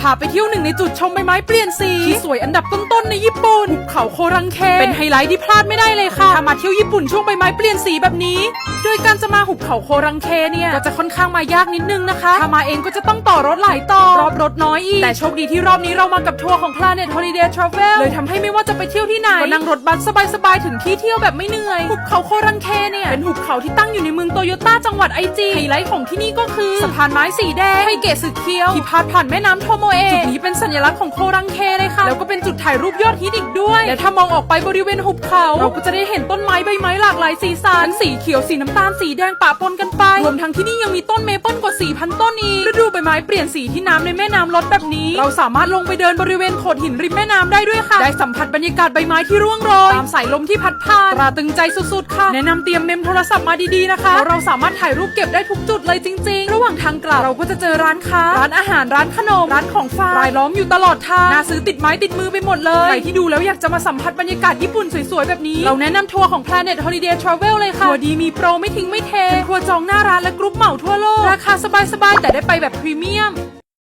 พาไปเที่ยวหนึ่งในจุดชมใบไม้เปลี่ยนสีที่สวยอันดับต้นๆในญี่ปุ่นหุบเขาโครังเค เป็นไฮไลท์ที่พลาดไม่ได้เลยค่ะ ถ้ามาเที่ยวญี่ปุ่นช่วงใบไม้เปลี่ยนสีแบบนี้ โดยการจะมาหุบเขาโครังเคเนี่ยก็จะค่อนข้างมายากนิดนึงนะคะ ถ้ามาเองก็จะต้องต่อรถหลายต่อ รอบรถน้อยอีก แต่โชคดีที่รอบนี้เรามากับทัวร์ของ Planet Holiday Travel เลยทำให้ไม่ว่าจะไปเที่ยวที่ไหนก็นั่งรถบัสสบายๆถึงที่เที่ยวแบบไม่เหนื่อยหุบเขาโครังเคเนี่ยเป็นหุบเขาที่ตั้งอยู่ในเมืองโตโยต้าจังหวัดไอจีไฮไลท์ของที่นี่ก็คือสะพานไม้สีแดงไฮเกะสึเคียวที่พาดผ่านแม่น้ำโทโมเอจุดนี้เป็นสัญลักษณ์ของโครังเคเลยค่ะ แล้วก็เป็นจุดถ่ายรูปยอดฮิตอีกด้วย และถ้ามองออกไปบริเวณหุบเขา เราก็จะได้เห็นต้นไม้ใบไม้หลากหลายสีสันสีเขียวสีน้ำตาลสีแดงปะปนกันไป รวมทั้งที่นี่ยังมีต้นเมเปิลกว่า 4,000 ต้นอีกฤดูใบไม้เปลี่ยนสีที่น้ำในแม่น้ำลดแบบนี้ เราสามารถลงไปเดินบริเวณโขดหินริมแม่น้ำได้ด้วยค่ะ ได้สัมผัสบรรยากาศใบไม้ที่ร่วงโรยตามสายลมที่พัดผ่านตราตึงใจสุดๆค่ะ แนะนำเตรียมเมมโทรศัพท์มาดีๆนะคะเราสามารถถ่ายรูปเก็บได้ทุกจุดเลยจริง ๆ ระหว่างทางกลับเราก็จะเจอร้านค้า ร้านอาหารร้านขนมรานของฝากรายล้อมอยู่ตลอดทางน่าซื้อติดไม้ติดมือไปหมดเลยใครที่ดูแล้วอยากจะมาสัมผัสบรรยากาศญี่ปุ่นสวยๆ แบบนี้ เราแนะนำทัวร์ของ Planet Holiday Travel เลยค่ะทัวร์ดีมีโปรไม่ทิ้งไม่เทเป็นทัวร์จองหน้าร้านและกรุ๊ปเหมาทั่วโลกราคาสบายๆแต่ได้ไปแบบพรีเมียม